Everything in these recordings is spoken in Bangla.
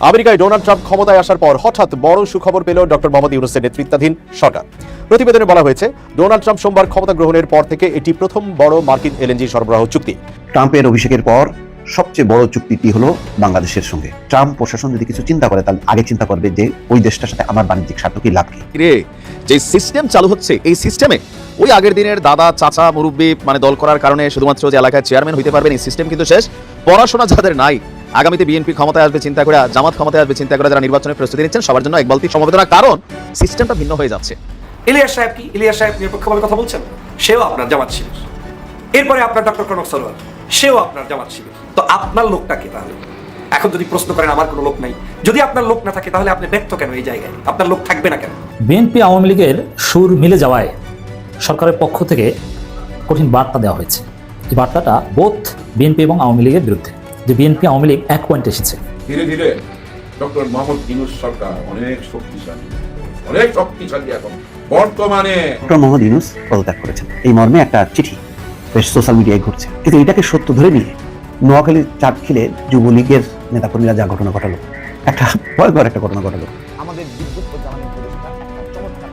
আমেরিকায় ডোনাল্ড ট্রাম্প ক্ষমতায় আসার পর হঠাৎ বড় সুখবর পেল ডক্টর মোহাম্মদ ইউনুসের নেতৃত্বাধীন সরকার। প্রতিবেদনে বলা হয়েছে ডোনাল্ড ট্রাম্প সোমবার ক্ষমতা গ্রহণের পর থেকে এটি প্রথম বড় মার্কিন এলএনজি সরবরাহ চুক্তি। ট্রাম্পের অভিষেকের পর সবচেয়ে বড় চুক্তিটি হলো বাংলাদেশের সঙ্গে। ট্রাম্প প্রশাসন যদি কিছু চিন্তা করে তাহলে আগে চিন্তা করবে যে ওই দেশটার সাথে আমার বাণিজ্যিক স্বার্থ কি লাভ কি? রে যে সিস্টেম চালু হচ্ছে এই সিস্টেমে ওই আগের দিনের দাদা চাচা মুরব্বী মানে দল করার কারণে শুধুমাত্র যে এলাকায় চেয়ারম্যান হইতে পারবেন এই সিস্টেম কিন্তু শেষ। পড়াশোনা যাদের নাই আগামীতে বিএনপি ক্ষমতায় আসবে চিন্তা করে জামাত ক্ষমতায় আসবে চিন্তা করে যারা নির্বাচনের প্রস্তুতি নিচ্ছেন সবার জন্য এক বালতি সমবেদনা কারণ সিস্টেমটা ভিন্ন হয়ে যাচ্ছে। ইলিয়াস সাহেব কি? ইলিয়াস সাহেব নিরপেক্ষভাবে কথা বলছেন? সেও আপনার জামাত শিবির। এরপরে আপনার ডক্টর কনক সরোয়ার। সেও আপনার জামাত শিবির। তো আপনার লোকটা কে তাহলে? এখন যদি প্রশ্ন করেন আমার কোনো লোক নাই। যদি আপনার লোক না থাকে তাহলে আপনি ব্যর্থ কেন এই জায়গায়? আপনার লোক থাকবে না কেন? বিএনপি আওয়ামী লীগের সুর মিলে যাওয়ায় সরকারের পক্ষ থেকে কঠিন বার্তা দেওয়া হয়েছে। এই বার্তাটা বোধ বিএনপি এবং আওয়ামী লীগের বিরুদ্ধে। যে বিএনপি আওয়ামী লীগ এক পয়েন্টে এসেছে। ধীরে ধীরে ডক্টর মোহাম্মদ ইউনুস সরকার অনেক শক্তিশালী অনেক শক্তিশালী এখন। বর্তমানে ডক্টর মোহাম্মদ ইউনুস পদত্যাগ করেছেন। এই মর্মে একটা চিঠি বেশ সোশ্যাল মিডিয়ায় ঘুরছে। কিন্তু এটাকে সত্য ধরে নিয়ে নোয়াখালীর চাটখিলে যুবলীগের নেতাকর্মীরা যা ঘটনা ঘটালো একটা ভয়ঙ্কর একটা ঘটনা ঘটালো। আমাদের বিদ্যুৎ ও জ্বালানি উপদেষ্টা একটা চমৎকার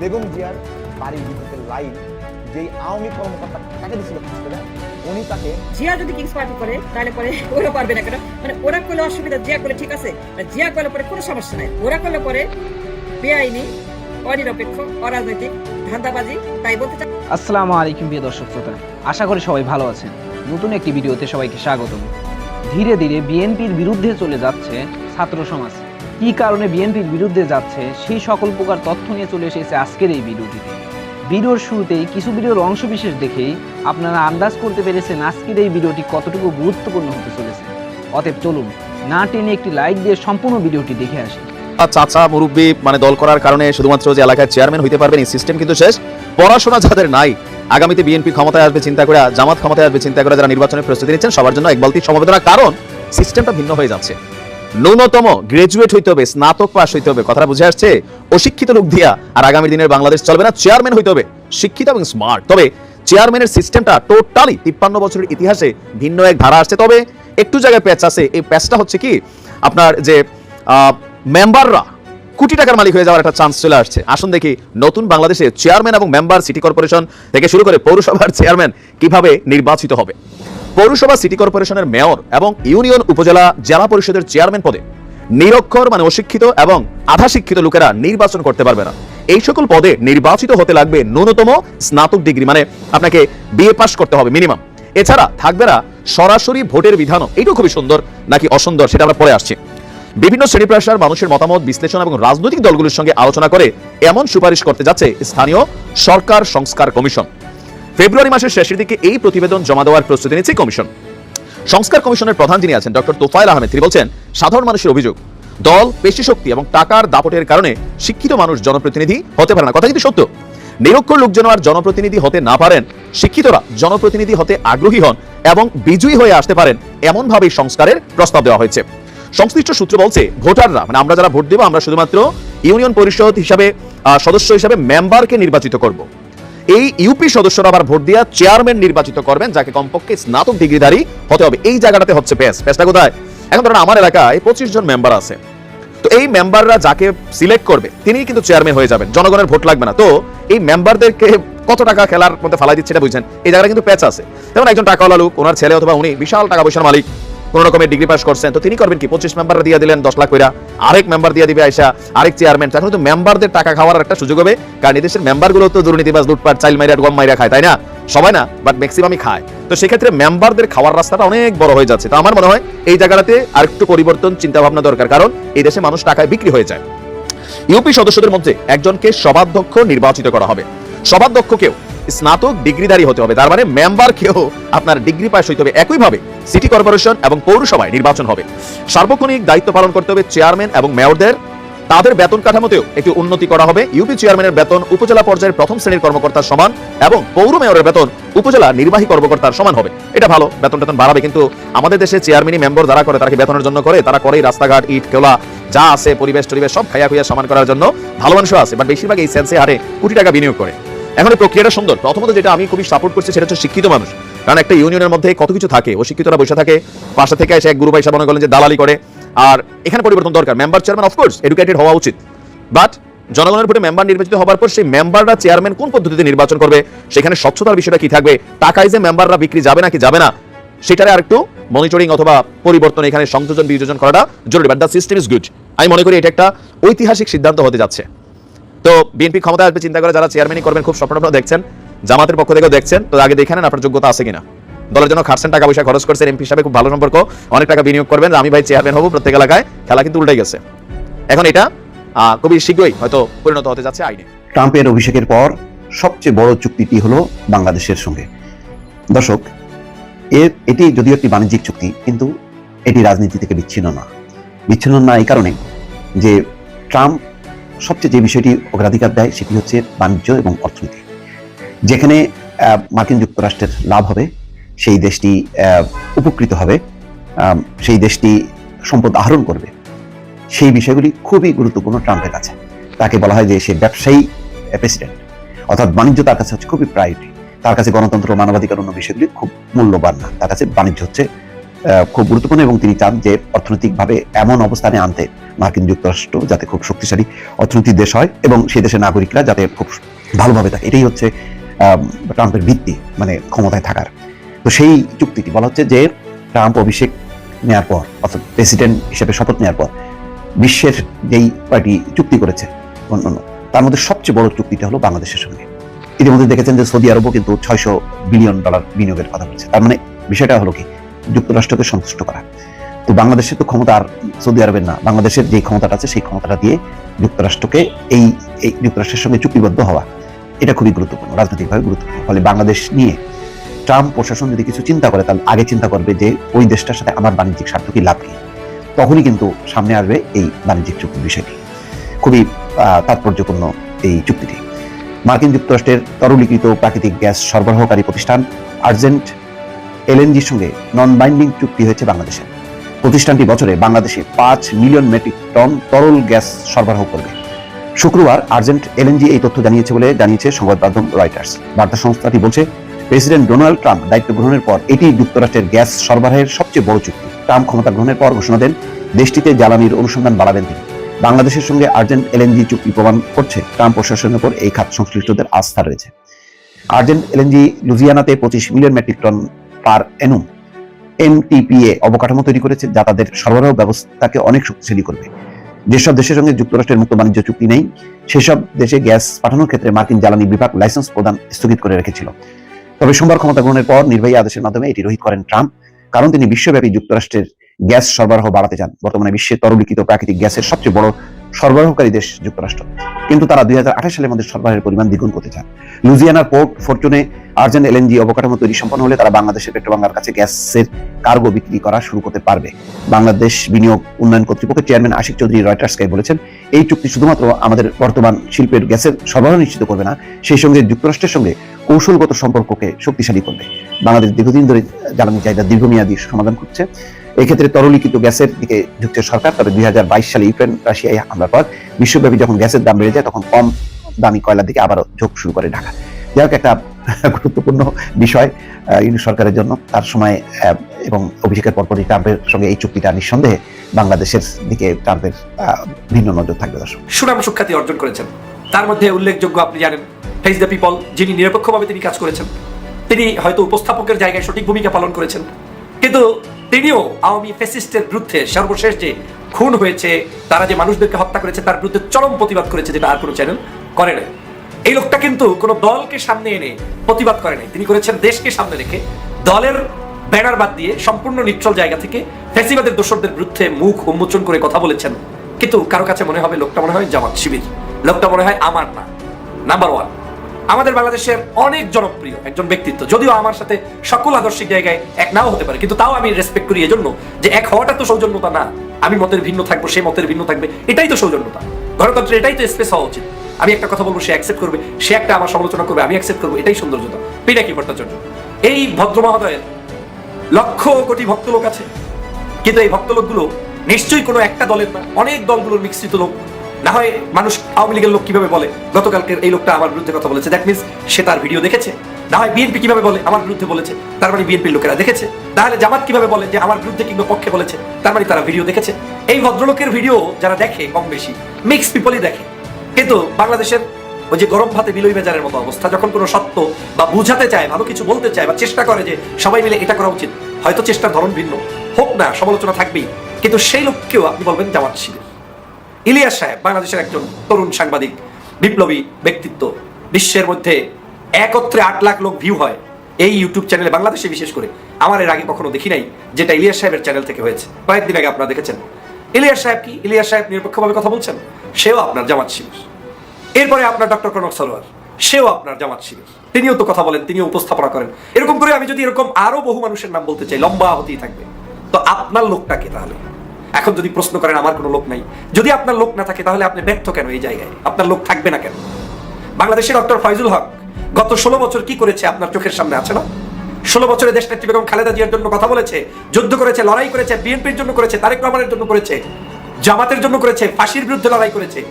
বেগম জিয়ার বাড়ির বিদ্যুতের লাইন যেই আওয়ামী কর্মকর্তা টাকা দিয়েছিল খোঁজ করে উনি তাকে জিয়া যদি কিংস পার্টি করে তাহলে পরে ওরা পারবে না কেন? মানে ওরা করলে অসুবিধা জিয়া করলে ঠিক আছে জিয়া করলে পরে কোনো সমস্যা নাই। ওরা করলে পরে বেআইনি অনিরপেক্ষ অরাজনৈতিক ধান্দাবাজি তাই বলতে চাই আসসালামু আলাইকুম প্রিয় দর্শক শ্রোতা। আশা করি সবাই ভালো আছেন। নতুন একটি ভিডিওতে সবাইকে স্বাগত ধীরে ধীরে বিএনপির বিরুদ্ধে চলে যাচ্ছে ছাত্র সমাজ। কী কারণে বিএনপির বিরুদ্ধে যাচ্ছে সেই সকল প্রকার তথ্য নিয়ে চলে এসেছে আজকের এই ভিডিওটিতে। ভিডিওর শুরুতেই কিছু ভিডিওর অংশবিশেষ দেখেই আপনারা আন্দাজ করতে পেরেছেন আজকের এই ভিডিওটি কতটুকু গুরুত্বপূর্ণ হতে চলেছে। অতএব চলুন না টেনে একটি লাইক দিয়ে সম্পূর্ণ ভিডিওটি দেখে আসি। চাচা, মুরব্বী মানে দল করার কারণে শুধুমাত্র যে এলাকায় চেয়ারম্যান হইতে পারবেন, এই সিস্টেম কিন্তু শেষ। পড়াশোনা যাদের নাই, আগামীতে বিএনপি ক্ষমতায় আসবে চিন্তা করে, জামাত ক্ষমতায় আসবে চিন্তা করে যারা নির্বাচনের প্রস্তুতি নিচ্ছেন, সবার জন্য এক বালতি সমবেদনা কারণ সিস্টেমটা ভিন্ন হয়ে যাচ্ছে। ন্যূনতম গ্রাজুয়েট হইতে হবে, স্নাতক পাস হইতে হবে। কথাটা বুঝে আসছে? অশিক্ষিত লোক দিয়া। আর আগামী দিনের বাংলাদেশ চলবে না চেয়ারম্যান হইতে হবে। শিক্ষিত এবং স্মার্ট তবে চেয়ারম্যানের সিস্টেমটা টোটালি তিপ্পান্ন বছরের ইতিহাসে ভিন্ন এক ধারা আসছে। তবে একটু জায়গায় প্যাচ আছে। এই প্যাচটা হচ্ছে কি? আপনার যে মেম্বাররা কোটি টাকার মালিক হয়ে যাওয়ার একটা চান্স চলে আসছে। আসুন দেখি নতুন বাংলাদেশে চেয়ারম্যান এবং মেম্বার সিটি কর্পোরেশন থেকে শুরু করে পৌরসভার চেয়ারম্যান কীভাবে নির্বাচিত হবে। পৌরসভা সিটি কর্পোরেশনের মেয়র এবং ইউনিয়ন উপজেলা জেলা পরিষদের চেয়ারম্যান পদে। নিরক্ষর মানে অশিক্ষিত এবং আধা শিক্ষিত লোকেরা নির্বাচন করতে পারবে না। এই সকল পদে নির্বাচিত হতে লাগবে ন্যূনতম স্নাতক ডিগ্রি মানে আপনাকে বিএ পাস করতে হবে মিনিমাম এছাড়া থাকবে না সরাসরি ভোটের বিধানও। এইটাও খুবই সুন্দর নাকি অসুন্দর সেটা আমরা পরে আসছি। বিভিন্ন শ্রেণি পেশার মানুষের মতামত, বিশ্লেষণ এবং রাজনৈতিক দলগুলোর সঙ্গে আলোচনা করে এমন সুপারিশ করতে যাচ্ছে স্থানীয় সরকার সংস্কার কমিশন। ফেব্রুয়ারি মাসের শেষের দিকে এই প্রতিবেদন জমা দেওয়ার প্রস্তুতি নিচ্ছে কমিশন। সংস্কার কমিশনের প্রধান যিনি আছেন, ডক্টর তোফায়েল আহমেদ, তিনি বলছেন, সাধারণ মানুষের অভিযোগ, দল, পেশি শক্তি এবং টাকার দাপটের কারণে শিক্ষিত মানুষ জনপ্রতিনিধি হতে পারে না। কথা কিন্তু সত্য। নিরক্ষর লোক যেন আর জনপ্রতিনিধি হতে না পারেন, শিক্ষিতরা জনপ্রতিনিধি হতে আগ্রহী হন এবং বিজয়ী হয়ে আসতে পারেন এমনভাবেই সংস্কারের প্রস্তাব দেওয়া হয়েছে। সংশ্লিষ্ট সূত্র বলছে, ভোটাররা মানে আমরা যারা ভোট দেবো, আমরা শুধুমাত্র ইউনিয়ন পরিষদ হিসাবে সদস্য হিসাবে মেম্বারকে নির্বাচিত করব। এই ইউপি সদস্যরা আবার ভোট দিয়া চেয়ারম্যান নির্বাচিত করবেন, যাকে কমপক্ষে স্নাতক ডিগ্রিধারী হতে হবে। এই জায়গাটাতে হচ্ছে পেস পেসটা কোথায়? এখন ধরেন আমার এলাকায় পঁচিশ জন মেম্বার আছে। তো এই মেম্বাররা যাকে সিলেক্ট করবে তিনি কিন্তু চেয়ারম্যান হয়ে যাবেন। জনগণের ভোট লাগবে না। তো এই মেম্বারদেরকে কত টাকা খেলার মধ্যে ফালাই দিচ্ছে এটা বুঝছেন এই জায়গাটা কিন্তু প্যাচ আছে। যেমন একজন টাকাওয়ালা লোক, ওনার ছেলে অথবা উনি বিশাল টাকা পয়সার মালিক। কোন রকমের ডিগ্রি পাস করছেন। তো তিনি করবেন কি? পঁচিশ মেম্বার দিয়ে দিলেন, দশ লাখ কইরা। আরেক মেম্বার দিয়ে দিবে আইসা, আরেক চেয়ারম্যান এখন তো মেম্বারদের টাকা খাওয়ার একটা সুযোগ হবে, কারণ এদেশের মেম্বারগুলো তো দুর্নীতিবাজ, লুটপাট, চাইল মাইরা গম মাইরা খায়, তাই না? সবাই না বাট ম্যাক্সিমামই খায়। তো সেক্ষেত্রে মেম্বারদের খাওয়ার রাস্তাটা অনেক বড় হয়ে যাচ্ছে। তো আমার মনে হয় এই জায়গাটাতে আরেকটু পরিবর্তন চিন্তা ভাবনা দরকার, কারণ এই দেশে মানুষ টাকায় বিক্রি হয়ে যায়। ইউপি সদস্যদের মধ্যে একজনকে সভাধ্যক্ষ নির্বাচিত করা হবে। সভাধ্যক্ষকেও স্নাতক ডিগ্রিধারী হতে হবে। তার মানে মেম্বারকেও আপনার ডিগ্রি পাস হইতে হবে। একইভাবে সিটি কর্পোরেশন এবং পৌরসভায় নির্বাচন হবে। সার্বক্ষণিক দায়িত্ব পালন করতে হবে চেয়ারম্যান এবং মেয়রদের তাদের বেতন কাঠামোতেও একটি উন্নতি করা হবে। ইউপি চেয়ারম্যানের বেতন উপজেলা পর্যায়ের প্রথম শ্রেণির কর্মকর্তার সমান এবং পৌর মেয়রের বেতন উপজেলা নির্বাহী কর্মকর্তার সমান হবে। এটা ভালো, বেতন টেতন বাড়াবে কিন্তু আমাদের দেশে চেয়ারম্যানই মেম্বার যারা করে তারা কি বেতনের জন্য করে, তারা করেই রাস্তাঘাট, ইট কেলা যা আছে পরিবেশ টরিবেশ সব খাইয়া খুইয়া সমান করার জন্য ভালো মানুষও আছে বাট বেশিরভাগ এই সেন্সে হারে কোটি টাকা বিনিয়োগ করে। এখন এই প্রক্রিয়াটা সুন্দর। প্রথমত যেটা আমি খুবই সাপোর্ট করছি সেটা হচ্ছে শিক্ষিত মানুষ। কারণ একটা ইউনিয়নের মধ্যে কত কিছু থাকে অশিক্ষিতরা বসে থাকে, পাশে থেকে এসে এক গ্রুপ এসে মনে করলেন যে দালালি করে। আর এখানে পরিবর্তন দরকার। মেম্বার চেয়ারম্যান অফকোর্স এডুকেটেড হওয়া উচিত। বাট জনগণের ভোটে মেম্বার নির্বাচিত হবার পর সেই মেম্বাররা চেয়ারম্যান কোন পদ্ধতিতে নির্বাচন করবে, সেখানে স্বচ্ছতার বিষয়টা কি থাকবে, টাকায় যে মেম্বাররা বিক্রি যাবে নাকি যাবে না, সেটারে আরেকটু মনিটরিং অথবা পরিবর্তন এখানে সংযোজন, বিয়োজন করাটা জরুরি। But the system is good আমি মনে করি এটা একটা ঐতিহাসিক সিদ্ধান্ত হতে যাচ্ছে। তো বিএনপি ক্ষমতায় আসবে চিন্তা করে যারা চেয়ারম্যানই করবেন, খুব স্বপ্ন দেখছেন, জামাতের পক্ষ থেকেও দেখছেন। তো আগে দেখে নেন আপনার যোগ্যতা আছে কিনা। দলের জন্য খাটছেন, টাকা পয়সা খরচ করছেন, এমপি হিসাবে খুব ভালো সম্পর্ক, অনেক টাকা বিনিয়োগ করবেন, আমি ভাই চেয়ারম্যান হব, প্রত্যেক এলাকায় খেলা কিন্তু উল্টে গেছে। এখন এটা খুবই শীঘ্রই হয়তো পরিণত হতে যাচ্ছে আইনে। ট্রাম্পের অভিষেকের পর সবচেয়ে বড় চুক্তিটি হলো বাংলাদেশের সঙ্গে। দর্শক, এর, এটি যদিও একটি বাণিজ্যিক চুক্তি, কিন্তু এটি রাজনীতি থেকে বিচ্ছিন্ন না। বিচ্ছিন্ন না এই কারণে যে ট্রাম্প সবচেয়ে যে বিষয়টি অগ্রাধিকার দেয় সেটি হচ্ছে বাণিজ্য এবং অর্থনীতি। যেখানে মার্কিন যুক্তরাষ্ট্রের লাভ হবে, সেই দেশটি উপকৃত হবে সেই দেশটি সম্পদ আহরণ করবে। সেই বিষয়গুলি খুবই গুরুত্বপূর্ণ ট্রাম্পের কাছে। তাকে বলা হয় যে সে ব্যবসায়ী প্রেসিডেন্ট। অর্থাৎ বাণিজ্য তার কাছে হচ্ছে খুবই প্রায়োরিটি। তার কাছে গণতন্ত্র মানবাধিকার অন্য বিষয়গুলি খুব মূল্যবান না। তার কাছে বাণিজ্য হচ্ছে খুব গুরুত্বপূর্ণ এবং তিনি চান যে অর্থনৈতিকভাবে এমন অবস্থানে আনতে মার্কিন যুক্তরাষ্ট্র যাতে খুব শক্তিশালী অর্থনৈতিক দেশ হয় এবং সেই দেশের নাগরিকরা যাতে খুব ভালোভাবে থাকে। এটাই হচ্ছে ট্রাম্পের ভিত্তি মানে ক্ষমতায় থাকার। তো সেই চুক্তিটি বলা হচ্ছে যে ট্রাম্প অভিষেক নেওয়ার পর, অর্থাৎ প্রেসিডেন্ট হিসেবে শপথ নেওয়ার পর, বিশ্বের যেই কয়টি চুক্তি করেছে, অন্যান্য, তার মধ্যে সবচেয়ে বড় চুক্তিটা হলো বাংলাদেশের সঙ্গে। ইতিমধ্যে দেখেছেন যে সৌদি আরবও কিন্তু ছয়শো বিলিয়ন ডলার বিনিয়োগের কথা বলছে। তার মানে বিষয়টা হলো কি? যুক্তরাষ্ট্রকে সন্তুষ্ট করা। তো বাংলাদেশের তো ক্ষমতা আর সৌদি আরবের না, বাংলাদেশের যে ক্ষমতাটা আছে সেই ক্ষমতাটা দিয়ে যুক্তরাষ্ট্রকে এই এই যুক্তরাষ্ট্রের সঙ্গে চুক্তিবদ্ধ হওয়া, এটা খুবই গুরুত্বপূর্ণ, রাজনৈতিকভাবে গুরুত্বপূর্ণ। ফলে বাংলাদেশ নিয়ে ট্রাম্প প্রশাসন যদি কিছু চিন্তা করে, তাহলে আগে চিন্তা করবে যে ওই দেশটার সাথে আমার বাণিজ্যিক স্বার্থ কি, লাভ কি? তখনই কিন্তু সামনে আসবে এই বাণিজ্যিক চুক্তির বিষয়টি। খুবই তাৎপর্যপূর্ণ এই চুক্তিটি। মার্কিন যুক্তরাষ্ট্রের তরলীকৃত প্রাকৃতিক গ্যাস সরবরাহকারী প্রতিষ্ঠান আর্জেন্ট এলএনজির সঙ্গে নন বাইন্ডিং চুক্তি হয়েছে বাংলাদেশে। প্রতিষ্ঠানটি বছরে বাংলাদেশে পাঁচ মিলিয়ন মেট্রিক টন তরল গ্যাস সরবরাহ করবে। শুক্রবার আর্জেন্ট এলএনজি এই তথ্য জানিয়েছে বলে জানিয়েছে সংবাদ মাধ্যম রয়টার্স। বার্তা সংস্থাটি বলছে, প্রেসিডেন্ট ডোনাল্ড ট্রাম্প দায়িত্ব গ্রহণের পর এটি যুক্তরাষ্ট্রের গ্যাস সরবরাহের সবচেয়ে বড় চুক্তি। ট্রাম্প ক্ষমতা গ্রহণের পর ঘোষণা দেন, দেশটিতে জ্বালানির অনুসন্ধান বাড়াবেন তিনি। বাংলাদেশের সঙ্গে আর্জেন্ট এলএনজি চুক্তি প্রমাণ করছে, ট্রাম্প প্রশাসনের উপর এই খাত সংশ্লিষ্টদের আস্থা রয়েছে। আর্জেন্ট এলএনজি লুজিয়ানাতে পঁচিশ million metric ton per annum. MTPA অবকাঠামো তৈরি করেছে যা তাদের সরবরাহ ব্যবস্থাকে অনেক শক্তিশালী করবে। যেসব দেশের সঙ্গে যুক্তরাষ্ট্রের মুক্ত বাণিজ্য চুক্তি নেই, সেসব দেশে গ্যাস পাঠানোর ক্ষেত্রে মার্কিন জ্বালানি বিভাগ লাইসেন্স প্রদান স্থগিত করে রেখেছিল। তবে সোমবার ক্ষমতা গ্রহণের পর নির্বাহী আদেশের মাধ্যমে এটি রোহিত করেন ট্রাম্প, কারণ তিনি বিশ্বব্যাপী যুক্তরাষ্ট্রের গ্যাস সরবরাহ বাড়াতে চান। বর্তমানে বিশ্বে তরলীকৃত প্রাকৃতিক গ্যাসের সবচেয়ে বড় সরবরাহকারী দেশ যুক্তরাষ্ট্র। কিন্তু তারা দুই সালের মধ্যে সরবরাহের পরিমাণ দ্বিগুণ করতে চান লুজিয়ানার পোর্ট ফরচুনে আর্জেন্ট এলএনজি অবকাঠামো তৈরি সম্পন্ন হলে তারা বাংলাদেশের পেট্রোবাংলার কাছে গ্যাসের কার্গো বিক্রি করা শুরু করতে পারবে। বাংলাদেশ বিনিয়োগ উন্নয়ন কর্তৃপক্ষের চেয়ারম্যান আশিক চৌধুরী রয়টার্সকে বলেছেন, এই চুক্তি শুধুমাত্র আমাদের বর্তমান শিল্পের গ্যাসের সরবরাহ নিশ্চিত করবে না, সেই সঙ্গে যুক্তরাষ্ট্রের সঙ্গে কৌশলগত সম্পর্ককে শক্তিশালী করবে। বাংলাদেশ দীর্ঘদিন ধরে জ্বালানি চাহিদা দীর্ঘমেয়াদী সমাধান করছে এক্ষেত্রে তরলীকৃত গ্যাসের দিকে ঝুঁকছে সরকার তবে দুই সালে ইউক্রেন রাশিয়ায় হামলার পর বিশ্বব্যাপী যখন গ্যাসের দাম বেড়ে যায় তখন কম দামি কয়লার দিকে আবারও ঝোঁক শুরু করে ঢাকা। যাই হোক একটা গুরুত্বপূর্ণ বিষয় আহ, ইউনিট সরকারের জন্য। তার সময় এবং অভিষেকের পরপরই ট্রাম্পের সঙ্গে এই চুক্তিটা নিঃসন্দেহে বাংলাদেশের দিকে ট্রাম্পের ভিন্ন নজর থাকবে দর্শক। সুনাম সুখ্যাতি অর্জন করেছেন। তার মধ্যে উল্লেখযোগ্য আপনি জানেন ফেস দ্য পিপল যিনি নিরপেক্ষভাবে তিনি কাজ করেছেন। তিনি হয়তো উপস্থাপকের জায়গায় সঠিক ভূমিকা পালন করেছেন। কিন্তু তিনিও আওয়ামী ফেসিস্টের বিরুদ্ধে সর্বশেষ যে খুন হয়েছে, তারা যে মানুষদেরকে হত্যা করেছে, তার বিরুদ্ধে চরম প্রতিবাদ করেছে যেটা আর কোনো চ্যানেল করে নাই। এই লোকটা কিন্তু কোনো দলকে সামনে এনে প্রতিবাদ করে নাই। তিনি করেছেন দেশকে সামনে রেখে। দলের ব্যানার বাদ দিয়ে সম্পূর্ণ নিট্রল জায়গা থেকে ফ্যাসিবাদের দোসরদের বিরুদ্ধে মুখ উন্মোচন করে কথা বলেছেন। কিন্তু কারও কাছে মনে হবে লোকটা মনে হয় জামাত শিবির। লোকটা মনে হয় আমার না। নাম্বার ওয়ান আমাদের বাংলাদেশের অনেক জনপ্রিয় একজন ব্যক্তিত্ব। যদিও আমার সাথে সকল আদর্শিক জায়গায় এক নাও হতে পারে, কিন্তু তাও আমি রেসপেক্ট করি এজন্য যে এক হওয়াটা তো সৌজন্যতা না। আমি মতের ভিন্ন থাকব, সে মতের ভিন্ন থাকবে, এটাই তো সৌজন্যতা। গণতন্ত্রের এটাই তো স্পেস হওয়া উচিত। আমি একটা কথা বলব, সে অ্যাকসেপ্ট করবে, সে একটা আমার সমালোচনা করবে, আমি অ্যাকসেপ্ট করব, এটাই সৌন্দর্যতা। পিনাকি ভট্টাচার্য? এই ভদ্র মহোদয়ের লক্ষ কোটি ভক্ত লোক আছে, কিন্তু এই ভক্ত লোকগুলো নিশ্চয়ই কোনো একটা দলের না, অনেক দলগুলোর মিশ্রিত লোক না হয় মানুষ আওয়ামী লীগের লোক কীভাবে বলে? গতকালকের এই লোকটা আমার বিরুদ্ধে কথা বলেছে। দ্যাট মিনস সে তার ভিডিও দেখেছে। না হয় বিএনপি কীভাবে বলে? আমার বিরুদ্ধে বলেছে। তার মানে বিএনপির লোকেরা দেখেছে। তাহলে জামাত কীভাবে বলে যে আমার বিরুদ্ধে কিংবা পক্ষে বলেছে? তার মানে তারা ভিডিও দেখেছে। এই ভদ্রলোকের ভিডিও যারা দেখে, কম বেশি মিক্স পিপলই দেখে। কিন্তু বাংলাদেশের ওই যে গরম ভাতে বিলই বেজারের মতো অবস্থা, যখন কোনো সত্য বা বুঝাতে চায়, ভালো কিছু বলতে চায় বা চেষ্টা করে যে সবাই মিলে এটা করা উচিত, হয়তো চেষ্টার ধরন ভিন্ন। হোক না, সমালোচনা থাকবেই। কিন্তু সেই লোককেও আপনি বলবেন জামাত শিবির। ইলিয়াস সাহেব, বাংলাদেশের একজন তরুণ সাংবাদিক, বিপ্লবী ব্যক্তিত্ব। বিশ্বের মধ্যে একত্রে আট লাখ লোক ভিউ হয় এই ইউটিউব চ্যানেলে বাংলাদেশে বিশেষ করে। আমার এর আগে কখনো দেখি নাই, যেটা ইলিয়াস সাহেবের চ্যানেল থেকে হয়েছে। কয়েকদিন আগে আপনারা দেখেছেন। ইলিয়াস সাহেব কি? ইলিয়াস সাহেব নিরপেক্ষভাবে কথা বলছেন? সেও আপনার জামাত শিবির। এরপরে আপনার ডক্টর কনক সরোয়ার সেও আপনার জামাত শিবির। তিনিও তো কথা বলেন, তিনিও উপস্থাপনা করেন। এরকম করে আমি যদি এরকম আরও বহু মানুষের নাম বলতে চাই, লম্বা হতেই থাকবে। তো আপনার লোকটাকে তাহলে? এখন যদি প্রশ্ন করেন, আমার কোনো লোক নাই। যদি আপনার লোক না থাকে, তাহলে আপনি ব্যর্থ কেন এই জায়গায়? আপনার লোক থাকবে না কেন? বাংলাদেশের ডক্টর ফয়জুল হক গত ষোলো বছর কি করেছে আপনার চোখের সামনে? আছে না? ষোলো বছরে দেশ নেত্রী বেগম খালেদা জিয়ার জন্য কথা বলেছে, যুদ্ধ করেছে, লড়াই করেছে, বিএনপির জন্য করেছে, তারেক রহমানের জন্য করেছে, জামাতের জন্য করেছে, ফাঁসির বিরুদ্ধে লড়াই করেছে।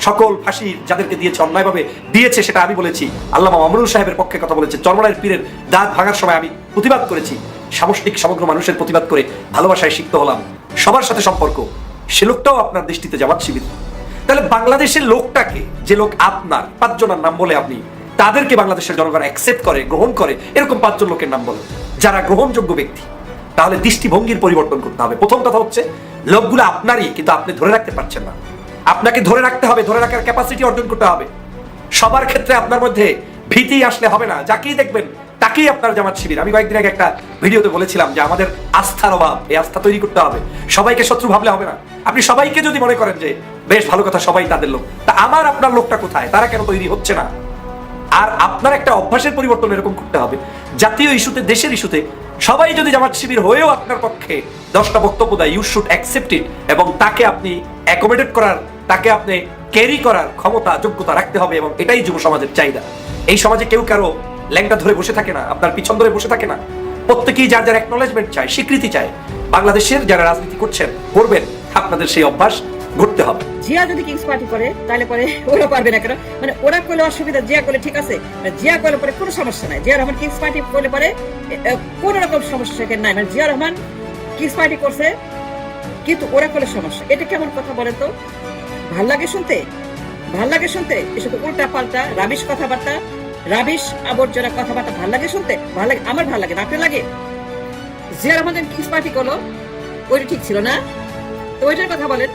সকল ফাঁসি যাদেরকে দিয়েছে অন্যায়ভাবে দিয়েছে সেটা আমি বলেছি। আল্লাহ মামুনুল সাহেবের পক্ষে কথা বলেছে। চরমনায়ের পীরের দাঁত ভাঙার সময় আমি প্রতিবাদ করেছি। সামষ্টিক সমগ্র মানুষের প্রতিবাদ করে ভালোবাসায় শিখতে হলাম। সবার সাথে সম্পর্ক। সে লোকটাও আপনার দৃষ্টিতে যাওয়ার শিবির। তাহলে বাংলাদেশের লোকটাকে, যে লোক আপনার, পাঁচজনের নাম বলে আপনি, তাদেরকে বাংলাদেশের জনগণ অ্যাকসেপ্ট করে, গ্রহণ করে, এরকম পাঁচজন লোকের নাম বলে যারা গ্রহণযোগ্য ব্যক্তি, তাহলে দৃষ্টিভঙ্গির পরিবর্তন করতে হবে। প্রথম কথা হচ্ছে, লোকগুলো আপনারই, কিন্তু আপনি ধরে রাখতে পারছেন না। আপনাকে ধরে রাখতে হবে, ধরে রাখার ক্যাপাসিটি অর্জন করতে হবে। সবার ক্ষেত্রে আপনার মধ্যে ভীতি আসলে হবে না। যাকেই দেখবেন তাকেই আপনার জামাত শিবির। আমি কয়েকদিন আগে একটা ভিডিওতে বলেছিলাম যে আমাদের আস্থার অভাব, এই আস্থা তৈরি করতে হবে। সবাইকে শত্রু ভাবলে হবে না। আপনি সবাইকে যদি মনে করেন যে, বেশ, ভালো কথা, সবাই তাদের লোক। তা আমার, আপনার লোকটা কোথায়? তারা কেন তৈরি হচ্ছে না? আর আপনার একটা অভ্যাসের পরিবর্তন এরকম করতে হবে। জাতীয় ইস্যুতে, দেশের ইস্যুতে সবাই যদি জামাত শিবির হয়েও আপনার পক্ষে দশটা বক্তব্য দেয় ইউ শুড অ্যাকসেপ্ট ইট এবং তাকে আপনি অ্যাকোমোডেট করার, তাকে আপনি ক্যারি করার ক্ষমতা, যোগ্যতা রাখতে হবে এবং এটাই যুব সমাজের চাহিদা। এই সমাজে কেউ কারও ল্যাংটা ধরে বসে থাকে না, আপনার পিছন ধরে বসে থাকে না। প্রত্যেকেই যার যার অ্যাকনোলেজমেন্ট চায়, স্বীকৃতি চায়, বাংলাদেশের যারা রাজনীতি করছেন, করবেন, আপনাদের সেই অভ্যাস ঘটতে হবে। জিয়া যদি কিংস পার্টি করে, তাহলে পরে ওরা পারবে না কেন? মানে ওরা করলে অসুবিধা, জিয়া করলে ঠিক আছে জিয়া করলে পরে কোনো সমস্যা নাই। জিয়া রহমান কিংস পার্টি করলে পরে কোনো রকম সমস্যা সেখানে নাই। মানে জিয়া রহমান কিংস পার্টি করছে, কিন্তু ওরা করলে সমস্যা। এটা কেমন কথা বলে তো? ভালো লাগে শুনতে? ভালো লাগে শুনতে? এসব উল্টা পাল্টা রাবিশ কথাবার্তা। রাবিশ আবর্জনা কথাবার্তা ভালো লাগে শুনতে? ভালো লাগে, আমার ভালো লাগে না, আপনার লাগে? জিয়া রহমান কিংস পার্টি করল, ওইটা ঠিক ছিল না? তো ওইটার কথা বলেন,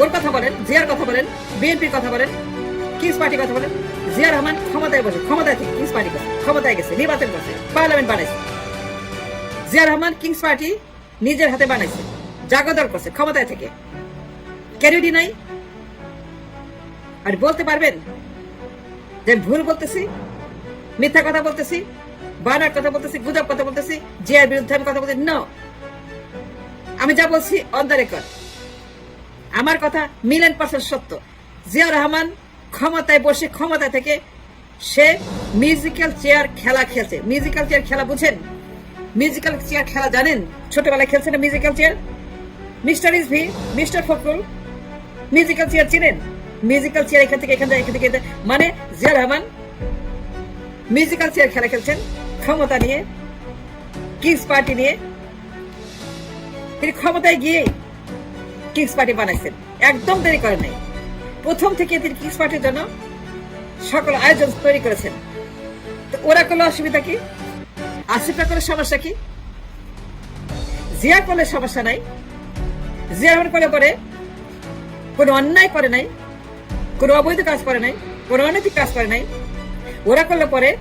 ওর কথা বলেন, জিয়ার কথা বলেন, বিএনপির কথা বলেন, কিংস পার্টির কথা বলেন জিয়া রহমান ক্ষমতায় বসে, ক্ষমতায় থেকে কিংস পার্টি করছে, ক্ষমতায় গেছে, নির্বাচন করছে, পার্লামেন্ট বানাইছে। জিয়া রহমান কিংস পার্টি নিজের হাতে বানাইছে জাগদর করছে, ক্ষমতায় থেকে। ক্যারিডি নাই? আর বলতে পারবেন? যে ভুল বলতেছি মিথ্যা কথা বলতেছি? বানার কথা বলতেছি, গুজব কথা বলতেছি, জিয়ার বিরুদ্ধে আমি কথা বলতেছি ন আমি যা বলছি অন দ্য রেকর্ড আমার কথা মিলেন পার্সেন্ট সত্য। জিয়া রহমান ক্ষমতায় বসে ক্ষমতা থেকে সে মিউজিক্যাল চেয়ার খেলা খেলছে। মিউজিক্যাল চেয়ার খেলা বুঝেন? মিউজিক্যাল চেয়ার খেলা জানেন? ছোটবেলায় খেলছে না মিউজিক্যাল চেয়ার মিস্টার ইস ভি মিস্টার ফখরুল মিউজিক্যাল চেয়ার চিনেন? মিউজিক্যাল চেয়ার এখান থেকে এখান থেকে এখান থেকে। মানে জিয়া রহমান মিউজিক্যাল চেয়ার খেলা খেলছেন। ক্ষমতা নিয়ে কিংস পার্টি নিয়ে। তিনি ক্ষমতায় গিয়ে কিংস পার্টি বানাইছেন। একদম দেরি করেন নাই। প্রথম থেকে তিনি কিংস পার্টির জন্য সকল আয়োজন তৈরি করেছেন। তো ওরা করলে অসুবিধা কি? আসিফরা করলে সমস্যা কি? জিয়া করলে সমস্যা নাই। জিয়া রহমান করলে পরে কোনো অন্যায় করে নাই, কোনো অবৈধ কাজ করে নাই, কোনো অনৈতিক কাজ করে নাই ওরা করলে পরে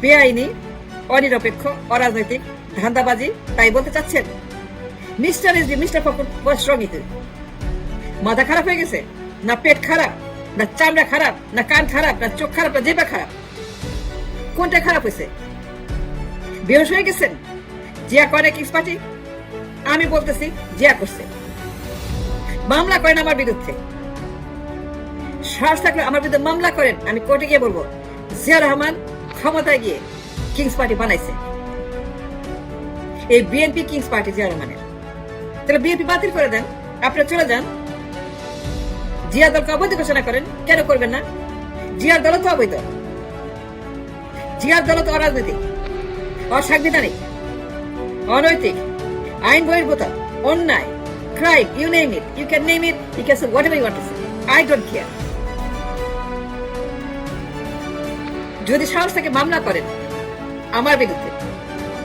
বেআইনি, অনিরপেক্ষ, অরাজনৈতিক, ধান্দাবাজি, তাই বলতে চাচ্ছেন? মিস্টার ইজ মিস্টার রঙিতে মাথা খারাপ হয়ে গেছে? না পেট খারাপ? না চামড়া খারাপ? না কান খারাপ? না চোখ খারাপ? না জিবা খারাপ? কোনটা খারাপ হয়েছে? বেহস হয়ে গেছেন? জিয়া করে কিস পার্টি আমি বলতেছি, জিয়া করছে। মামলা করেন আমার বিরুদ্ধে। সাহস থাকলে আমার বিরুদ্ধে মামলা করেন, আমি কোর্টে গিয়ে বলব। জিয়া রহমান ক্ষমতায় গিয়ে কিংস পার্টি বানাইছে এই বিএনপি কিংস পার্টি জিয়া রহমানের তাহলে বিএনপি বাতিল করে দেন আপনি চলে যান জিয়া দলকে অবৈধ ঘোষণা করেন কেন করবেন না জিয়ার দল তো অবৈধ জিয়ার দল তো অরাজনৈতিক অসাংবিধানিক অনৈতিক আইন বহির্ভূত অন্যায় crime, you name it. You can name it, you can say whatever you want to say. I don't care. যদি সাহস থেকে মামলা করেন আমার বিরুদ্ধে।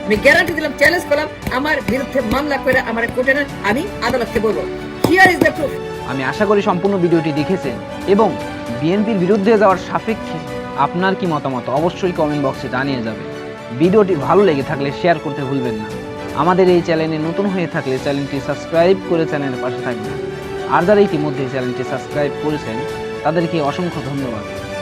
আমি গ্যারান্টি দিলাম চ্যালেঞ্জ করলাম আমার বিরুদ্ধে মামলা করে আমার কোর্টে নেন, আমি আদালতকে বলব। হিয়ার ইজ দ্য প্রুফ আমি আশা করি সম্পূর্ণ ভিডিওটি দেখেছেন এবং বিএনপির বিরুদ্ধে যাওয়ার সাপেক্ষে আপনার কি মতামত অবশ্যই কমেন্ট বক্সে জানিয়ে যাবে ভিডিওটি ভালো লেগে থাকলে শেয়ার করতে ভুলবেন না। আমাদের এই চ্যানেলে নতুন হয়ে থাকলে চ্যানেলটি সাবস্ক্রাইব করে চ্যানেলের পাশে থাকবেন। আর যারা ইতিমধ্যে চ্যানেলটি সাবস্ক্রাইব করেছেন তাদেরকে অসংখ্য ধন্যবাদ।